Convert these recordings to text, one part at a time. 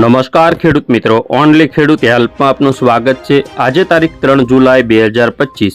નમસ્કાર ખેડૂત મિત્રો, ઓનલી ખેડૂત હેલ્પમાં આપનું સ્વાગત છે. આજે તારીખ ત્રણ જુલાઈ બે હજાર પચીસ.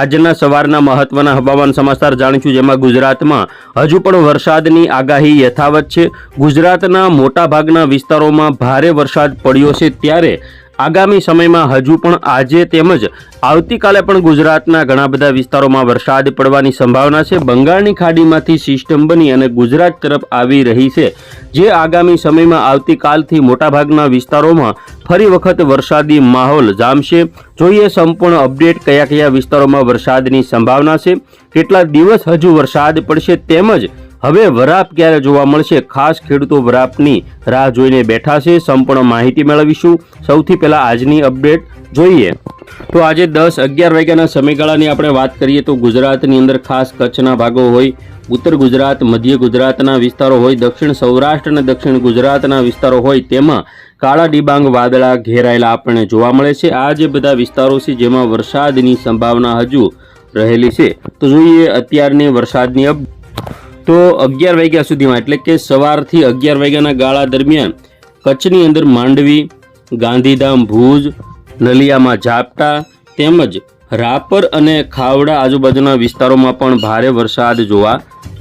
આજના સવારના મહત્વના હવામાન સમાચાર જાણીશું જેમાં ગુજરાતમાં હજુ પણ વરસાદની આગાહી યથાવત છે. ગુજરાતના મોટાભાગના વિસ્તારોમાં ભારે વરસાદ પડ્યો છે ત્યારે આગામી સમયમાં હજુ પણ આજે તેમજ આવતીકાલે પણ ગુજરાતના ઘણા બધા વિસ્તારોમાં વરસાદ પડવાની સંભાવના છે. બંગાળની ખાડીમાંથી સિસ્ટમ બની અને ગુજરાત તરફ આવી રહી છે. જે આગામી સમયમાં આવતીકાલથી મોટાભાગના વિસ્તારોમાં ફરી વખત વરસાદી માહોલ જામશે. જોઈએ સંપૂર્ણ અપડેટ કયા કયા વિસ્તારોમાં વરસાદની સંભાવના છે. કેટલા દિવસ હજુ વરસાદ પડશે તેમજ હવે વરાપ ક્યારે જોવા મળશે? ખાસ ખેડૂતો વરાપની રાહ જોઈને બેઠા છે. સંપૂર્ણ માહિતી મેળવીશું. સૌથી પહેલા આજની અપડેટ જોઈએ. તો આજે દસ અગિયાર વાગ્યાના સમયગાળાની આપણે વાત કરીએ તો ગુજરાતની અંદર ખાસ કચ્છના ભાગો હોય, ઉત્તર ગુજરાત, મધ્ય ગુજરાતના વિસ્તારો હોય, દક્ષિણ સૌરાષ્ટ્ર અને દક્ષિણ ગુજરાતના વિસ્તારો હોય, તેમાં કાળા ડિબાંગ વાદળા ઘેરાયેલા આપણને જોવા મળે છે. આ જે બધા વિસ્તારો છે, જેમાં વરસાદની સંભાવના હજુ રહેલી છે. તો જોઈએ અત્યારની વરસાદની અપ તો અગિયાર વાગ્યા સુધીમાં, એટલે કે સવારથી અગિયાર વાગ્યાના ગાળા દરમિયાન કચ્છની અંદર માંડવી, ગાંધીધામ, ભુજ, નલિયામાં ઝાપટા તેમજ રાપર અને ખાવડા આજુબાજુના વિસ્તારોમાં પણ ભારે વરસાદ જોવા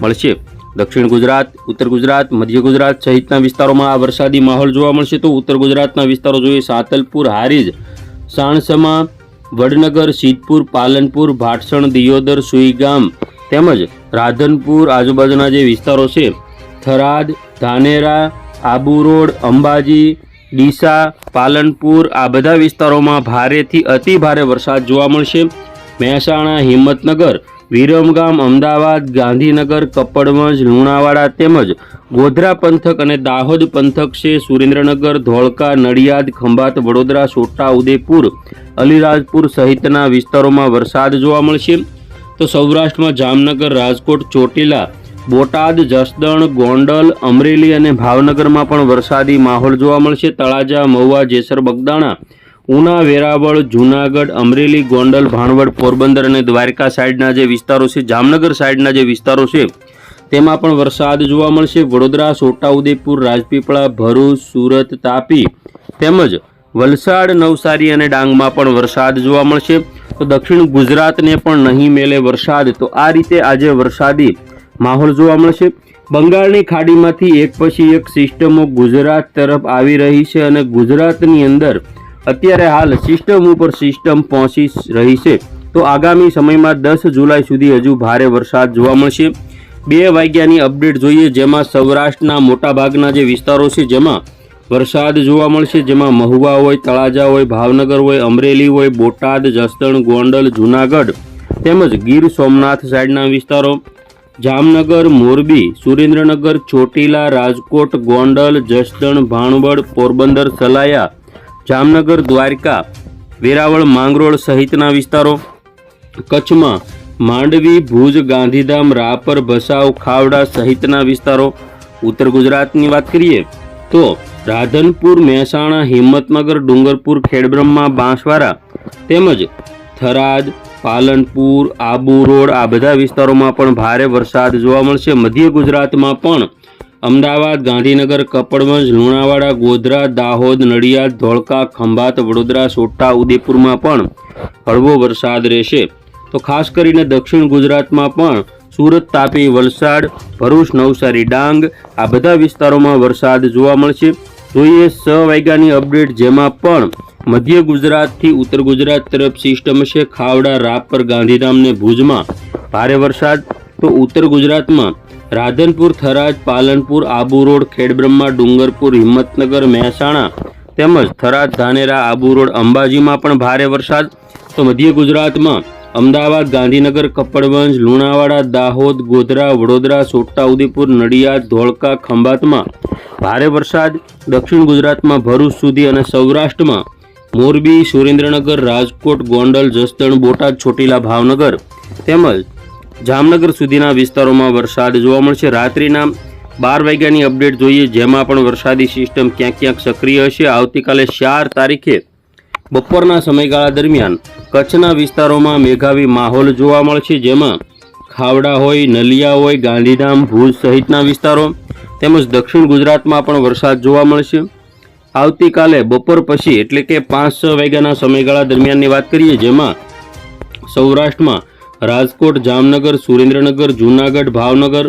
મળશે. દક્ષિણ ગુજરાત, ઉત્તર ગુજરાત, મધ્ય ગુજરાત સહિતના વિસ્તારોમાં આ વરસાદી માહોલ જોવા મળશે. તો ઉત્તર ગુજરાતના વિસ્તારો જોઈએ, સાતલપુર, હારીજ, સાણસમા, વડનગર સિદ્ધપુર પાલનપુર, ભાટસણ, દિયોદર, સુઈગામ તેમજ રાધનપુર આજુબાજુના જે વિસ્તારો છે, થરાદ, ધાનેરા, આબુ રોડ, અંબાજી, ડીસા, પાલનપુર, આ બધા વિસ્તારોમાં ભારેથી અતિ ભારે વરસાદ જોવા મળશે. મહેસાણા, હિંમતનગર, વિરમગામ, અમદાવાદ, ગાંધીનગર, કપડવંજ, લુણાવાડા તેમજ ગોધરા પંથક અને દાહોદ પંથક છે. સુરેન્દ્રનગર, ધોળકા, નડિયાદ, ખંભાત, વડોદરા, છોટા, ઉદેપુર, અલીરાજપુર સહિતના વિસ્તારોમાં વરસાદ જોવા મળશે. તો સૌરાષ્ટ્રમાં જામનગર, રાજકોટ, ચોટીલા, બોટાદ, જસદણ, ગોંડલ, અમરેલી અને ભાવનગરમાં પણ વરસાદી માહોલ જોવા મળશે. તળાજા, મહુવા, જેસર, બગદાણા, ઉના, વેરાવળ, જૂનાગઢ, અમરેલી, ગોંડલ, ભાણવડ, પોરબંદર અને દ્વારકા સાઈડના જે વિસ્તારો છે, જામનગર સાઈડના જે વિસ્તારો છે, તેમાં પણ વરસાદ જોવા મળશે. વડોદરા છોટાઉદેપુર રાજપીપળા, ભરૂચ, સુરત, તાપી તેમજ વલસાડ, નવસારી અને ડાંગમાં પણ વરસાદ જોવા મળશે. તો દક્ષિણ ગુજરાતને પણ નહીં મેલે વરસાદ. તો આ રીતે આજે વરસાદી માહોલ જોવા મળશે. બંગાળની ખાડીમાંથી એક પછી એક સિસ્ટમો ગુજરાત તરફ આવી રહી છે અને ગુજરાતની અંદર અત્યારે હાલ સિસ્ટમ ઉપર સિસ્ટમ પહોંચી રહી છે. તો આગામી સમયમાં દસ જુલાઈ સુધી હજુ ભારે વરસાદ જોવા મળશે. બે વાગ્યાની અપડેટ જોઈએ, જેમાં સૌરાષ્ટ્રના મોટાભાગના જે વિસ્તારો છે, જેમાં વરસાદ જોવા મળશે, જેમાં મહુવા હોય, તળાજા હોય, ભાવનગર હોય, અમરેલી હોય, બોટાદ, જસદણ, ગોંડલ, જૂનાગઢ તેમજ ગીર સોમનાથ સાઈડના વિસ્તારો. જામનગર, મોરબી, સુરેન્દ્રનગર, ચોટીલા, રાજકોટ, ગોંડલ, જસદણ, ભાણવડ, પોરબંદર, સલાયા, જામનગર, દ્વારકા, વેરાવળ, માંગરોળ સહિતના વિસ્તારો. કચ્છમાં માંડવી, ભુજ, ગાંધીધામ, રાપર, ભસાવ, ખાવડા સહિતના વિસ્તારો. ઉત્તર ગુજરાતની વાત કરીએ તો રાધનપુર, મહેસાણા, હિંમતનગર, ડુંગરપુર, ખેડબ્રહ્મા, બાંસવાડા તેમજ થરાદ, પાલનપુર, આબુ રોડ આ બધા વિસ્તારોમાં પણ ભારે વરસાદ જોવા મળશે. મધ્ય ગુજરાતમાં પણ અમદાવાદ, ગાંધીનગર, કપડવંજ, લુણાવાડા, ગોધરા, દાહોદ, નડિયાદ, ધોળકા, ખંભાત, વડોદરા, સોટા ઉદેપુરમાં પણ હળવો વરસાદ રહેશે. તો ખાસ કરીને દક્ષિણ ગુજરાતમાં પણ સુરત તાપી, વલસાડ, ભરૂચ, નવસારી, ડાંગ આ બધા વિસ્તારોમાં વરસાદ જોવા મળશે. જોઈએ છ વાગ્યાની અપડેટ જેમાં પણ મધ્ય ગુજરાતથી ઉત્તર ગુજરાત તરફ સિસ્ટમ છે. ખાવડા, રાપર, ગાંધીધામ ને ભુજમાં ભારે વરસાદ. તો ઉત્તર ગુજરાતમાં રાધનપુર, થરાદ, પાલનપુર, આબુ રોડ, ખેડબ્રહ્મા, ડુંગરપુર, હિંમતનગર, મહેસાણા તેમજ થરાદ, ધાનેરા, આબુ રોડ, અંબાજીમાં પણ ભારે વરસાદ. તો મધ્ય ગુજરાતમાં અમદાવાદ, ગાંધીનગર કપડવંજ લુણાવાડા, દાહોદ, ગોધરા, વડોદરા, છોટાઉદેપુર, નડિયાદ, ધોળકા, ખંભાતમાં ભારે વરસાદ, દક્ષિણ ગુજરાતમાં ભરૂચ સુધી અને સૌરાષ્ટ્રમાં મોરબી, સુરેન્દ્રનગર, રાજકોટ, ગોંડલ, જસદણ, બોટાદ, ચોટીલા, ભાવનગર તેમજ જામનગર સુધીના વિસ્તારોમાં વરસાદ જોવા મળશે. રાત્રિના બાર વાગ્યાની અપડેટ જોઈએ, જેમાં પણ વરસાદી સિસ્ટમ ક્યાંક ક્યાંક સક્રિય હશે. આવતીકાલે ચાર તારીખે બપોરના સમયગાળા દરમિયાન કચ્છના વિસ્તારોમાં મેઘાવી માહોલ જોવા મળશે, જેમાં ખાવડા હોય, નલિયા હોય, ગાંધીધામ, ભુજ સહિતના વિસ્તારો તેમજ દક્ષિણ ગુજરાતમાં પણ વરસાદ જોવા મળશે. આવતીકાલે બપોર પછી એટલે કે પાંચ છ વાગ્યાના સમયગાળા દરમિયાનની વાત કરીએ, જેમાં સૌરાષ્ટ્રમાં રાજકોટ, જામનગર, સુરેન્દ્રનગર, જૂનાગઢ, ભાવનગર,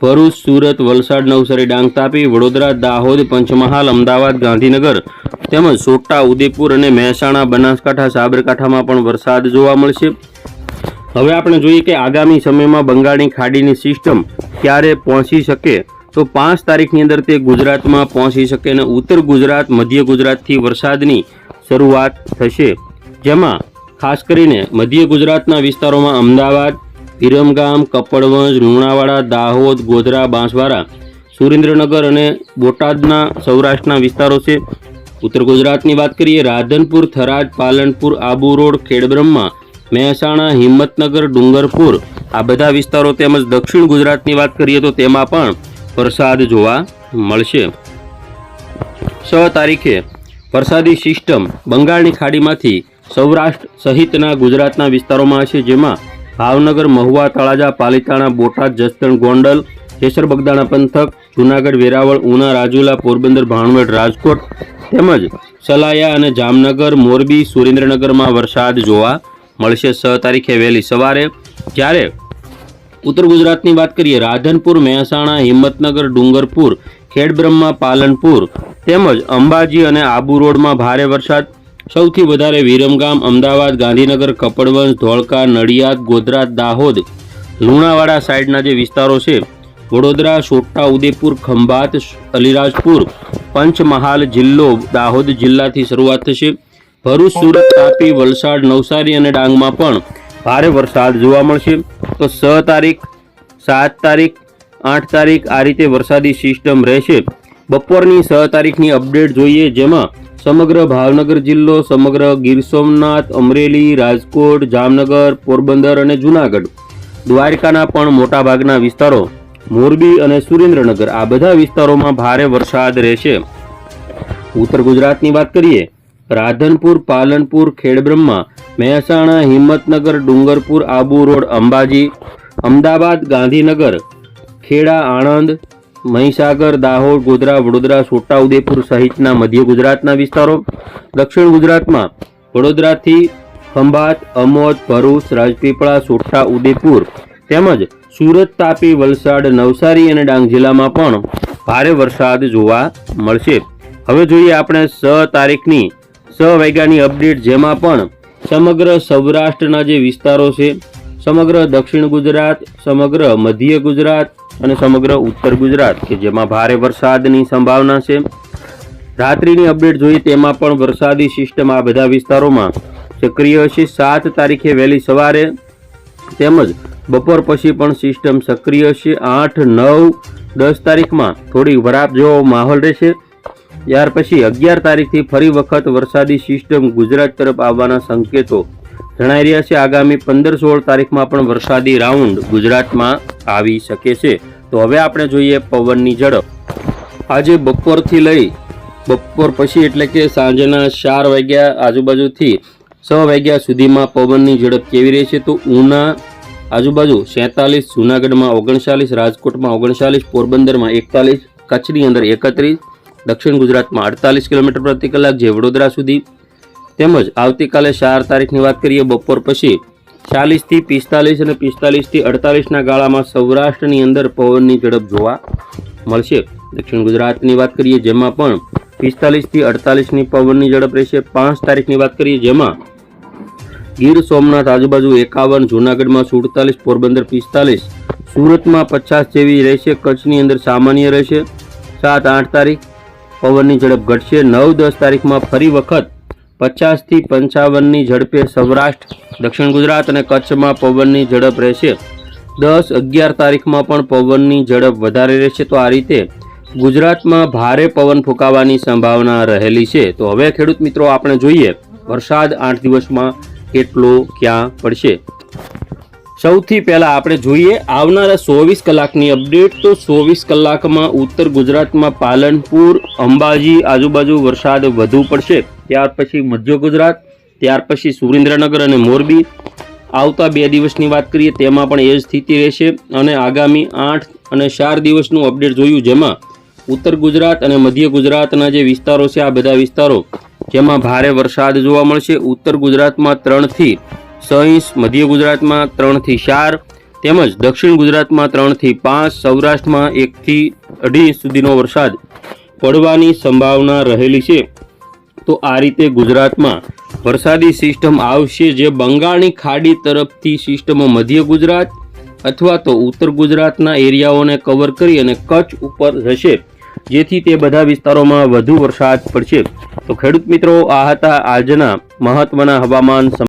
ભરૂચ, સુરત, વલસાડ, નવસારી, ડાંગ તાપી, વડોદરા, દાહોદ, પંચમહાલ, અમદાવાદ, ગાંધીનગર તેમજ સોટા ઉદયપુર અને મહેસાણા, બનાસકાંઠા, સાબરકાંઠામાં પણ વરસાદ જોવા મળશે. હવે આપણે જોઈએ કે આગામી સમયમાં બંગાળની ખાડીની સિસ્ટમ ક્યારે પહોંચી શકે? તો પાંચ તારીખની અંદર તે ગુજરાતમાં પહોંચી શકે અને ઉત્તર ગુજરાત, મધ્ય ગુજરાતથી વરસાદની શરૂઆત થશે. જેમાં ખાસ કરીને મધ્ય ગુજરાતના વિસ્તારોમાં અમદાવાદ વિરમગામ કપડવંજ, લુણાવાડા, દાહોદ, ગોધરા, બાંસવાડા, સુરેન્દ્રનગર અને બોટાદના સૌરાષ્ટ્રના વિસ્તારો છે. ઉત્તર ગુજરાતની વાત કરીએ, રાધનપુર, થરાદ, પાલનપુર, આબુ રોડ, ખેડબ્રહ્મા, મહેસાણા, હિંમતનગર, ડુંગરપુર આ બધા વિસ્તારો તેમજ દક્ષિણ ગુજરાતની વાત કરીએ તો તેમાં પણ વરસાદ જોવા મળશે. છ તારીખે વરસાદી સિસ્ટમ બંગાળની ખાડીમાંથી સૌરાષ્ટ્ર સહિતના ગુજરાતના વિસ્તારોમાં હશે, જેમાં ભાવનગર, મહુવા, તળાજા, પાલીતાણા, બોટાદ, જસદણ, ગોંડલ, કેસર બગદાણા પંથક, જૂનાગઢ, વેરાવળ, ઉના, રાજુલા, પોરબંદર, ભાણવડ, રાજકોટ તેમજ સલાયા અને જામનગર, મોરબી, સુરેન્દ્રનગરમાં વરસાદ જોવા મળશે. છ તારીખે વહેલી સવારે જ્યારે ઉત્તર ગુજરાતની વાત કરીએ, રાધનપુર, મહેસાણા, હિંમતનગર, ડુંગરપુર, ખેડબ્રહ્મા, પાલનપુર તેમજ અંબાજી અને આબુ રોડમાં ભારે વરસાદ. સૌથી વધારે વિરમગામ, અમદાવાદ, ગાંધીનગર કપડવંશ ધોળકા, નડિયાદ, ગોધરા, દાહોદ, લુણાવાડા સાઈડના જે વિસ્તારો છે વડોદરા, છોટા ઉદેપુર ખંભાત, અલીરાજપુર, પંચમહાલ જિલ્લો, દાહોદ જિલ્લાથી શરૂઆત થશે. ભરૂચ, સુરત, તાપી, વલસાડ, નવસારી અને ડાંગમાં પણ ભારે વરસાદ જોવા મળશે. તો છ તારીખ, સાત તારીખ, આઠ તારીખ આ રીતે વરસાદી સિસ્ટમ રહેશે. બપોરની છ તારીખની અપડેટ જોઈએ, જેમાં સમગ્ર ભાવનગર જિલ્લો, સમગ્ર ગીર સોમનાથ, અમરેલી, રાજકોટ, જામનગર, પોરબંદર અને જૂનાગઢ. દ્વારકાના પણ મોટાભાગના વિસ્તારો મોરબી અને સુરેન્દ્રનગર, આ બધા વિસ્તારોમાં ભારે વરસાદ રહેશે. ઉત્તર ગુજરાતની વાત કરીએ, રાધનપુર, પાલનપુર, ખેડબ્રહ્મા, મહેસાણા, હિંમતનગર, ડુંગરપુર, આબુ રોડ, અંબાજી, અમદાવાદ, ગાંધીનગર, ખેડા, આણંદ, મહીસાગર, દાહોદ, ગોધરા, વડોદરા, છોટાઉદેપુર સહિતના મધ્ય ગુજરાતના વિસ્તારો, દક્ષિણ ગુજરાતમાં વડોદરાથી ખંભાત, અમોદ, ભરૂચ, રાજપીપળા, છોટા ઉદેપુર તેમજ સુરત, તાપી, વલસાડ, નવસારી અને ડાંગ જિલ્લામાં પણ ભારે વરસાદ જોવા મળશે. હવે જોઈએ આપણે છ તારીખની. છ વાગ્યાની અપડેટ જેમાં પણ સમગ્ર સૌરાષ્ટ્રના જે વિસ્તારો છે, સમગ્ર દક્ષિણ ગુજરાત, સમગ્ર મધ્ય ગુજરાત અને સમગ્ર ઉત્તર ગુજરાત કે જેમાં ભારે વરસાદની સંભાવના છે. રાત્રિની અપડેટ જોઈએ તેમાં પણ વરસાદી સિસ્ટમ આ બધા વિસ્તારોમાં સક્રિય હશે સાત તારીખે વહેલી સવારે તેમજ બપોર પછી પણ સિસ્ટમ સક્રિય છે. આઠ, નવ, દસ તારીખમાં થોડી વરાપ જેવો માહોલ રહેશે. ત્યાર પછી અગિયાર તારીખથી ફરી વખત વરસાદી સિસ્ટમ ગુજરાત તરફ આવવાના સંકેતો જણાઈ રહ્યા છે. આગામી પંદર, સોળ તારીખમાં પણ વરસાદી રાઉન્ડ ગુજરાતમાં આવી શકે છે. તો હવે આપણે જોઈએ પવનની ઝડપ. આજે બપોરથી લઈ બપોર પછી એટલે કે સાંજના ચાર વાગ્યા આજુબાજુથી છ વાગ્યા સુધીમાં પવનની ઝડપ કેવી રહી છે તો ઉના આજુબાજુ સેતાલીસ, જૂનાગઢમાં ઓગણચાલીસ, રાજકોટમાં ઓગણચાલીસ, પોરબંદરમાં એકતાલીસ, કચ્છની અંદર એકત્રીસ, દક્ષિણ ગુજરાતમાં અડતાલીસ કિલોમીટર પ્રતિ કલાક, જે વડોદરા સુધી. તેમજ આવતીકાલે ચાર તારીખની વાત કરીએ, બપોર પછી ચાલીસથી પિસ્તાલીસ અને પિસ્તાલીસથી અડતાલીસના ગાળામાં સૌરાષ્ટ્રની અંદર પવનની ઝડપ જોવા મળશે. દક્ષિણ ગુજરાતની વાત કરીએ, જેમાં પણ પિસ્તાલીસથી અડતાલીસની પવનની ઝડપ રહેશે. પાંચ તારીખની વાત કરીએ, જેમાં ગીર સોમનાથ આજુબાજુ એકાવન, જૂનાગઢમાં સુડતાલીસ, પોરબંદર પિસ્તાલીસ, સુરતમાં પચાસ જેવી રહેશે, કચ્છની અંદર સામાન્ય રહેશે. સાત, આઠ તારીખ, પવનની ઝડપ ઘટશે. નવ, દસ તારીખમાં ફરી વખત પચાસથી પંચાવનની ઝડપે સૌરાષ્ટ્ર, દક્ષિણ ગુજરાત અને કચ્છમાં પવનની ઝડપ રહેશે. દસ, અગિયાર તારીખમાં પણ પવનની ઝડપ વધારે રહેશે. તો આ રીતે ગુજરાતમાં ભારે પવન ફૂંકાવાની સંભાવના રહેલી છે. તો હવે ખેડૂત મિત્રો, આપણે જોઈએ વરસાદ આઠ દિવસમાં કેટલો ક્યાં પડશે? સૌથી પહેલા આપણે જોઈએ, આવનારા ચોવીસ કલાકની અપડેટ. તો ચોવીસ કલાકમાં ઉત્તર ગુજરાતમાં પાલનપુર, અંબાજી આજુબાજુ વરસાદ વધુ પડશે. ત્યાર પછી મધ્ય ગુજરાત, ત્યાર પછી સુરેન્દ્રનગર અને મોરબી. આવતા બે દિવસની વાત કરીએ, તેમાં પણ એ જ સ્થિતિ રહેશે. અને આગામી આઠ અને ચાર દિવસનું અપડેટ જોયું, જેમાં ઉત્તર ગુજરાત અને મધ્ય ગુજરાતના જે વિસ્તારો છે, આ બધા વિસ્તારો જેમાં ભારે વરસાદ જોવા મળશે. ઉત્તર ગુજરાતમાં ત્રણથી ઇંચ મધ્ય ગુજરાતમાં ત્રણથી ચાર, તેમજ દક્ષિણ ગુજરાતમાં ત્રણથી પાંચ, સૌરાષ્ટ્રમાં એકથી અઢી સુધીનો વરસાદ પડવાની સંભાવના રહેલી છે. તો આ રીતે ગુજરાતમાં વરસાદી સિસ્ટમ આવશે જે બંગાળની ખાડી તરફથી સિસ્ટમો મધ્ય ગુજરાત અથવા તો ઉત્તર ગુજરાતના એરિયાઓને કવર કરી અને કચ્છ ઉપર જશે જેથી તે બધા વિસ્તારોમાં વધુ વરસાદ પડશે. તો ખેડૂત મિત્રો આ હતા આજના મહત્વના હવામાન